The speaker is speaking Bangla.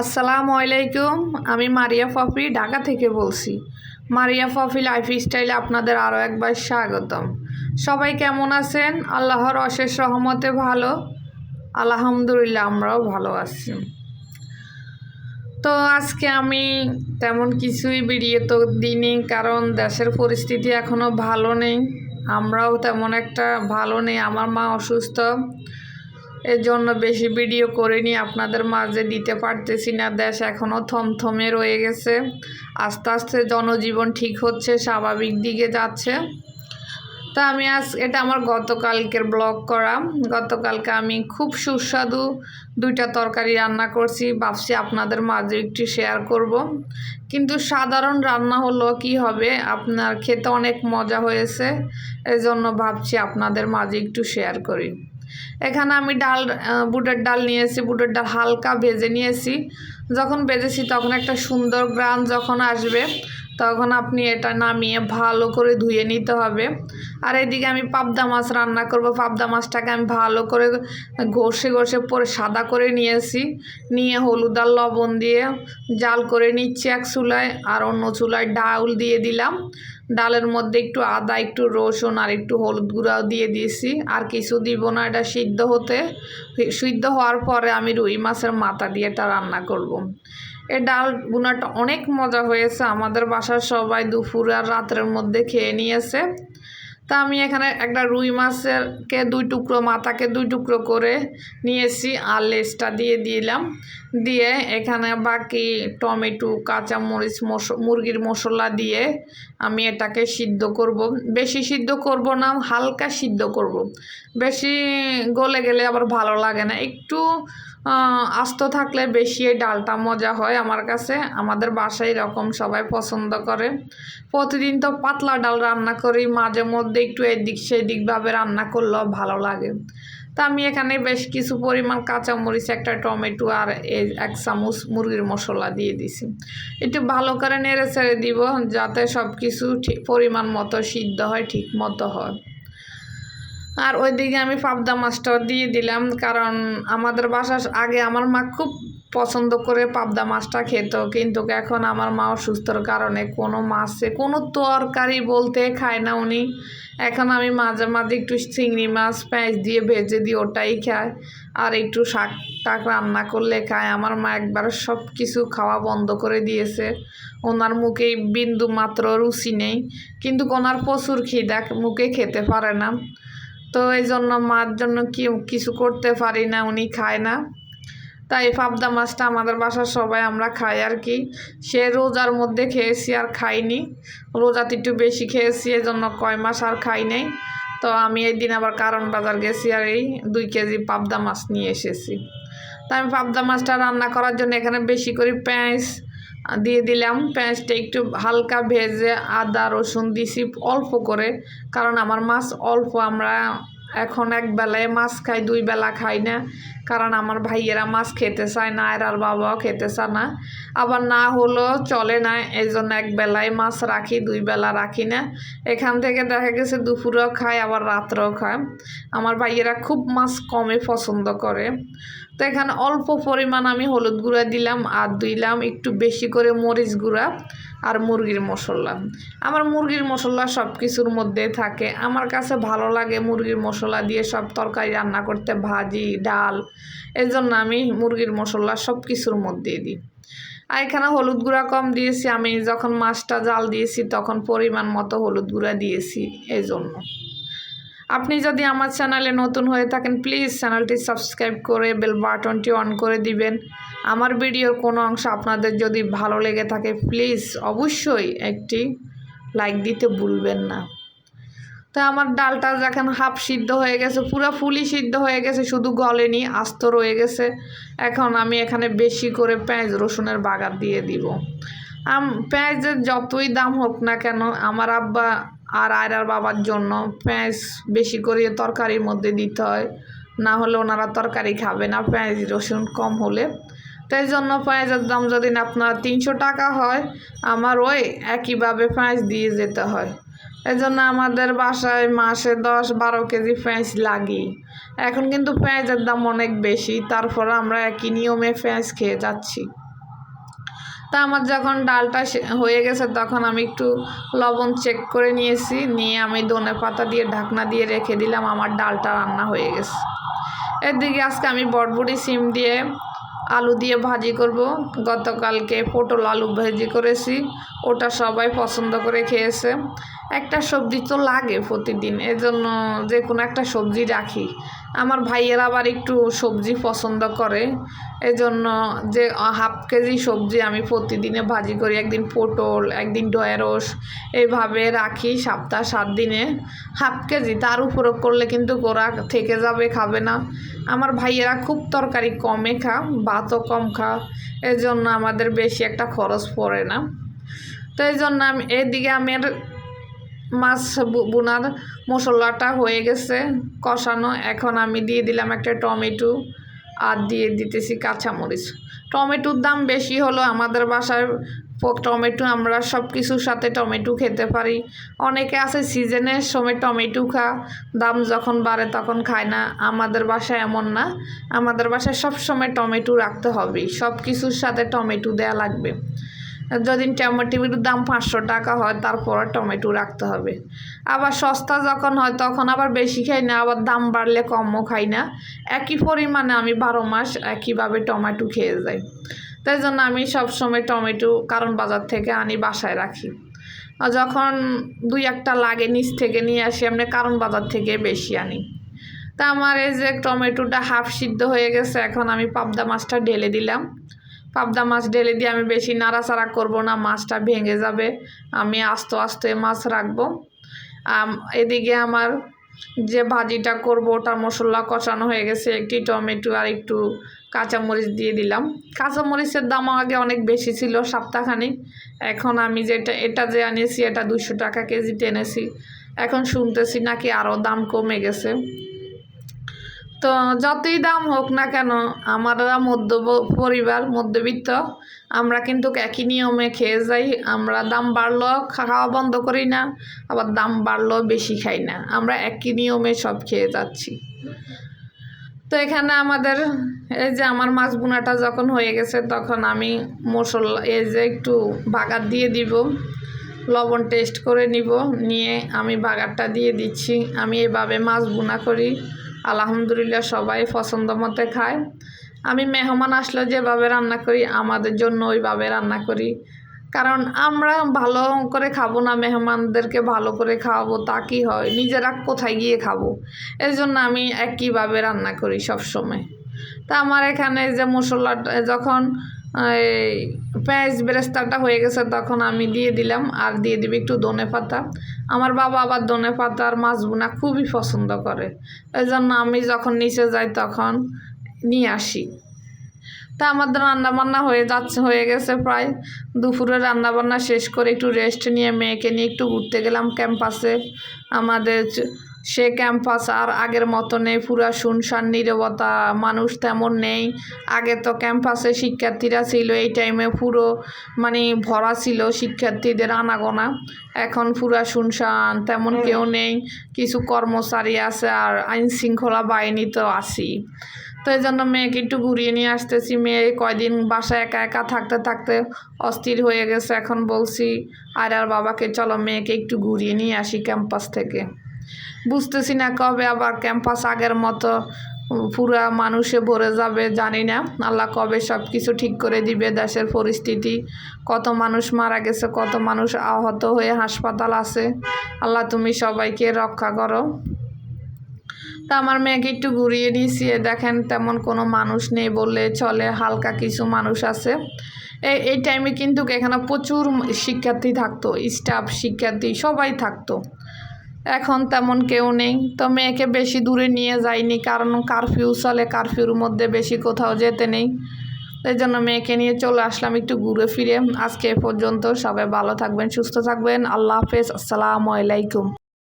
আসসালামু আলাইকুম, আমি মারিয়া ফফি ঢাকা থেকে বলছি। মারিয়া ফফি লাইফ স্টাইলে আপনাদের আরও একবার স্বাগতম। সবাই কেমন আছেন? আল্লাহর অশেষ রহমতে ভালো। আলহামদুলিল্লাহ, আমরাও ভালো আছি। তো আজকে আমি তেমন কিছুই বেরিয়ে তো দিইনি, কারণ দেশের পরিস্থিতি এখনও ভালো নেই। আমরাও তেমন একটা ভালো নেই, আমার মা অসুস্থ। এর জন্য বেশি ভিডিও করিনি, আপনাদের মাঝে দিতে পারতেছি না। দেশ এখনও থমথমে রয়ে গেছে। আস্তে আস্তে জনজীবন ঠিক হচ্ছে, স্বাভাবিক দিকে যাচ্ছে। তা আমি আজ, এটা আমার গতকালকের ব্লগ করা। গতকালকে আমি খুব সুস্বাদু দুইটা তরকারি রান্না করছি, ভাবছি আপনাদের মাঝে একটু শেয়ার করব। কিন্তু সাধারণ রান্না হলো কি হবে, আপনার খেতে অনেক মজা হয়েছে, এজন্য ভাবছি আপনাদের মাঝে একটু শেয়ার করি। এখানে আমি ডাল বুটের ডাল নিয়েছি বুটের ডাল হালকা ভেজে নিয়েছি যখন ভেজেছি তখন একটা সুন্দর গ্রান যখন আসবে, তখন আপনি এটা নামিয়ে ভালো করে ধুয়ে নিতে হবে। আর এদিকে আমি পাবদা মাছ রান্না করব। পাবদা মাছটাকে আমি ভালো করে ঘষে ঘষে পরে সাদা করে নিয়েছি নিয়ে হলুদ আর লবণ দিয়ে জাল করে নিচ্ছি এক চুলায়, আর অন্য চুলায় ডাউল দিয়ে দিলাম। ডালের মধ্যে একটু আদা, একটু রসুন আর একটু হলুদ গুঁড়াও দিয়ে দিয়েছি। আর কিছু দিব না, এটা সিদ্ধ হতে, সিদ্ধ হওয়ার পরে আমি রুই মাছের মাথা দিয়ে এটা রান্না করব। এই ডাল বোনাটা অনেক মজা হয়েছে। আমাদের বাসার সবাই দুপুর আর রাতের মধ্যে খেয়ে নিয়েছে। তা আমি এখানে একটা রুই মাছেরকে দুই টুকরো, মাথাকে দুই টুকরো করে নিয়েছি আর লেজটা দিয়ে দিলাম। দিয়ে এখানে বাকি টমেটো, কাঁচামরিচ, মশ, মুরগির মশলা দিয়ে আমি এটাকে সিদ্ধ করব। বেশি সিদ্ধ করব না, হালকা সিদ্ধ করব। বেশি গলে গেলে আবার ভালো লাগে না। একটু আস্ত থাকলে বেশি এই ডালটা মজা হয় আমার কাছে। আমাদের বাসায় এরকম সবাই পছন্দ করে। প্রতিদিন তো পাতলা ডাল রান্না করি, মাঝে মধ্যে একটু এদিক সেদিকভাবে রান্না করলেও ভালো লাগে। তা আমি এখানে বেশ কিছু পরিমাণ কাঁচামরিচ, একটা টমেটো আর এক চামচ মুরগির মশলা দিয়ে দিছি। একটু ভালো করে নেড়ে ছেড়ে দিব যাতে সব কিছু ঠিক পরিমাণ মতো সিদ্ধ হয়, ঠিক মতো হয়। আর ওইদিকে আমি পাবদা মাছটাও দিয়ে দিলাম, কারণ আমাদের বাসার আগে আমার মা খুব পছন্দ করে পাবদা মাছটা খেত, কিন্তু এখন আমার মা অসুস্থর কারণে কোনো মাছে, কোনো তরকারি বলতে খায় না উনি। এখন আমি মাঝে মাঝে একটু চিংড়ি মাছ, পেঁয়াজ দিয়ে ভেজে দিই, ওটাই খায়। আর একটু শাক টাক রান্না করলে খায়। আমার মা একবার সব কিছু খাওয়া বন্ধ করে দিয়েছে। ওনার মুখে বিন্দু মাত্র রুচি নেই, কিন্তু ওনার প্রচুর খিদা, মুখে খেতে পারে না। তো এই জন্য মার জন্য কি, কিছু করতে পারি না, উনি খায় না। তাই পাবদা মাছটা আমাদের বাসার সবাই আমরা খাই আর কি। সে রোজার মধ্যে খেয়েছি আর খাইনি। রোজাতে একটু বেশি খেয়েছি, এই জন্য কয় মাস আর খাই নাই। তো আমি এই দিন আবার কারণ বাজার গেছি আর এই দুই কেজি পাবদা মাছ নিয়ে এসেছি। তো আমি পাবদা মাছটা রান্না করার জন্য এখানে বেশি করে পেঁয়াজ দিয়ে দিলাম। পেঁয়াজটা একটু হালকা ভেজে আদা, রসুন দিছি অল্প করে, কারণ আমার মাছ অল্প, আমরা এখন এক বেলায় মাছ খাই, দুই বেলা খাই না, কারণ আমার ভাইয়েরা মাছ খেতে চায় না, আর আর বাবাও খেতে চায় না। আবার না হলেও চলে না এই জন্য এক বেলায় মাছ রাখি, দুই বেলা রাখি না। এখান থেকে দেখা গেছে দুপুরেও খায়, আবার রাত্রেও খায়। আমার ভাইয়েরা খুব মাছ কমে পছন্দ করে। তো এখানে অল্প পরিমাণ আমি হলুদ গুঁড়া দিলাম আর দিলাম একটু বেশি করে মরিচ গুঁড়া আর মুরগির মশলা। আমার মুরগির মশলা সব কিছুর মধ্যে থাকে। আমার কাছে ভালো লাগে মুরগির মশলা দিয়ে সব তরকারি রান্না করতে, ভাজি, ডাল এই জন্য আমি মুরগির মশলা সব কিছুর মধ্যে দিই। আর এখানে হলুদ গুঁড়া কম দিয়েছি, আমি যখন মাছটা জাল দিয়েছি তখন পরিমাণ মতো হলুদ গুঁড়া দিয়েছি এই জন্য আপনি যদি আমার চ্যানেলে নতুন হয়ে থাকেন প্লিজ চ্যানেলটি সাবস্ক্রাইব করে বেল বাটনটি অন করে দিবেন। আমার ভিডিওর কোনো অংশ আপনাদের যদি ভালো লেগে থাকে প্লিজ অবশ্যই একটি লাইক দিতে ভুলবেন না। তো আমার ডালটা যখন হাফ সিদ্ধ হয়ে গেছে, পুরো ফুলি সিদ্ধ হয়ে গেছে, শুধু গলেনি, আস্ত রয়ে গেছে। এখন আমি এখানে বেশি করে পেঁয়াজ রসুনের বাগার দিয়ে দিব। আম, পেঁয়াজের যতই দাম হোক না কেন, আমার আব্বা আর আয়রার বাবার জন্য পেঁয়াজ বেশি করে তরকারির মধ্যে দিতে হয়। না হলে ওনারা তরকারি খাবে না, পেঁয়াজ, রসুন কম হলে। তাই জন্য পেঁয়াজের দাম যদি আপনার তিনশো টাকা হয়, আমার ওই একইভাবে পেঁয়াজ দিয়ে যেতে হয়। এই জন্য আমাদের বাসায় মাসে দশ বারো কেজি পেঁয়াজ লাগেই। এখন কিন্তু পেঁয়াজের দাম অনেক বেশি, তারপর আমরা একই নিয়মে পেঁয়াজ খেয়ে যাচ্ছি। তা আমার যখন ডালটা হয়ে গেছে তখন আমি একটু লবণ চেক করে নিয়েছি, নিয়ে আমি ধনে পাতা দিয়ে ঢাকনা দিয়ে রেখে দিলাম, আমার ডালটা রান্না হয়ে গেছে। এদিকে আজকে আমি বটবুটি সিম দিয়ে আলু দিয়ে ভাজি করব। গতকালকে পটল আলু ভাজি করেছি, ওটা সবাই পছন্দ করে খেয়েছে। একটা সবজি তো লাগে প্রতিদিন, এজন্য যে কোনো একটা সবজি রাখি। আমার ভাইয়ের আবার একটু সবজি পছন্দ করে, এজন্য যে হাফ কেজি সবজি আমি প্রতিদিনে ভাজি করি, একদিন পটল, একদিন ঢেঁড়স এইভাবে রাখি সপ্তাহ সাত দিনে। হাফ কেজি, তার উপরে করলে কিন্তু ওরা থেকে যাবে, খাবে না। আমার ভাইয়েরা খুব তরকারি কমে খা, ভাতও কম খা এই জন্য আমাদের বেশি একটা খরচ পড়ে না। তো এই জন্য আমি, এদিকে আমার মাছ বোনার মশলাটা হয়ে গেছে, কষানো। এখন আমি দিয়ে দিলাম একটা টমেটো আর দিয়ে দিতেছি কাঁচামরিচ। টমেটোর দাম বেশি হলো আমাদের বাসায় টমেটো আমরা সব কিছুর সাথে টমেটো খেতে পারি। অনেকে আছে সিজনের সময় টমেটো খা, দাম যখন বাড়ে তখন খায় না। আমাদের বাসায় এমন না। আমাদের বাসায় সব সময় টমেটো রাখতে হবে সব কিছুর সাথে টমেটো দেয়া লাগবে। যদি টমেটোর দাম পাঁচশো টাকা হয়, তারপর টমেটো রাখতে হবে। আবার সস্তা যখন হয়, তখন আবার বেশি খাই না, আবার দাম বাড়লে কমও খাই না। একই পরিমাণে আমি বারো মাস একইভাবে টমেটো খেয়ে যাই। তাই জন্য আমি সবসময় টমেটো কারণ বাজার থেকে আনি, বাসায় রাখি। যখন দুই একটা লাগে, নিচ থেকে নিয়ে আসি আমি কারণ বাজার থেকে বেশি আনি। তা আমার এই যে টমেটোটা হাফ সিদ্ধ হয়ে গেছে, এখন আমি পাবদা মাছটা ঢেলে দিলাম। পাবদা মাছ ঢেলে দিয়ে আমি বেশি নাড়াচাড়া করব না, মাছটা ভেঙে যাবে। আমি আস্তে আস্তে মাছ রাখব। এদিকে আমার যে ভাজিটা করব, ওটা মশলা কষানো হয়ে গেছে, একটি টমেটো আর একটু কাঁচামরিচ দিয়ে দিলাম। কাঁচামরিচের দাম আগে অনেক বেশি ছিল, সপ্তাহখানিক। এখন আমি যেটা, এটা যে আনিয়েছি এটা দুশো টাকা কেজিতে এনেছি এখন শুনতেছি নাকি আরও দাম কমে গেছে। তো যতই দাম হোক না কেন আমরা মধ্য পরিবার মধ্যবিত্ত, আমরা কিন্তু একই নিয়মে খেয়ে যাই। আমরা দাম বাড়লেও খাওয়া বন্ধ করি না, আবার দাম বাড়লেও বেশি খাই না। আমরা একই নিয়মে সব খেয়ে যাচ্ছি। তো এখানে আমাদের এই যে আমার মাছ বোনাটা যখন হয়ে গেছে, তখন আমি মশলা, এই যে একটু বাগার দিয়ে দিব, লবণ টেস্ট করে নিব। নিয়ে আমি বাগারটা দিয়ে দিচ্ছি। আমি এভাবে মাছ বোনা করি। আলহামদুলিল্লাহ সবাই পছন্দ মতে খায়। আমি মেহমান আসলে যেভাবে রান্না করি, আমাদের জন্য ওইভাবে রান্না করি। কারণ আমরা ভালো করে খাব না, মেহমানদেরকে ভালো করে খাওয়াবো, তা কি হয়? নিজেরা কোথায় গিয়ে খাব? এই জন্য আমি একইভাবে রান্না করি সব সময় তা আমার এখানে যে মশলাটা, যখন পেঁয়াজ বেরেস্তাটা হয়ে গেছে, তখন আমি দিয়ে দিলাম। আর দিয়ে দিবি একটু ধনে পাতা। আমার বাবা আবার ধনে পাতা আর মাছ বোনা খুবই পছন্দ করে। এই জন্য আমি যখন নিচে যাই তখন নিয়ে আসি। তা আমাদের রান্না বান্না হয়ে যাচ্ছে, হয়ে গেছে প্রায়। দুপুরে রান্না বান্না শেষ করে একটু রেস্ট নিয়ে মেয়েকে নিয়ে একটু ঘুরতে গেলাম ক্যাম্পাসে আমাদের সে ক্যাম্পাস আর আগের মতো নেই। পুরা শুনশান নীরবতা মানুষ তেমন নেই। আগে তো ক্যাম্পাসে শিক্ষার্থীরা ছিল এই টাইমে পুরো মানে ভরা ছিল শিক্ষার্থীদের আনাগোনা। এখন পুরা শুনশান তেমন কেউ নেই কিছু কর্মচারী আছে আর আইন শৃঙ্খলা বাহিনী তো আছি তো এই জন্য মেয়েকে একটু ঘুরিয়ে নিয়ে আসতেছি। মেয়ে কয়দিন বাসায় একা একা থাকতে থাকতে অস্থির হয়ে গেছে। এখন বলছি আর আর বাবাকে চলো মেয়েকে একটু ঘুরিয়ে নিয়ে আসি ক্যাম্পাস থেকে। বুঝতেছি না কবে আবার ক্যাম্পাস আগের মতো, পুরা মানুষে ভরে যাবে জানি না। আল্লাহ কবে সব কিছু ঠিক করে দিবে দেশের পরিস্থিতি। কত মানুষ মারা গেছে, কত মানুষ আহত হয়ে হাসপাতাল আছে। আল্লাহ তুমি সবাইকে রক্ষা করো। তা আমার মেয়েকে একটু ঘুরিয়ে নিয়েছি এ দেখেন তেমন কোনো মানুষ নেই বললে চলে, হালকা কিছু মানুষ আছে। এই টাইমে কিন্তু এখানে প্রচুর শিক্ষার্থী থাকতো স্টাফ শিক্ষার্থী, সবাই থাকতো। এখন তেমন কেউ নেই। তো মেয়েকে বেশি দূরে নিয়ে যাইনি, কারণ কারফিউ চলে কারফিউর মধ্যে বেশি কোথাও যেতে নেই। এই জন্য মেয়েকে নিয়ে চলে আসলাম একটু ঘুরে ফিরে। আজকে এ পর্যন্ত সবাই ভালো থাকবেন, সুস্থ থাকবেন। আল্লাহ হাফেজ, আসসালামু আলাইকুম।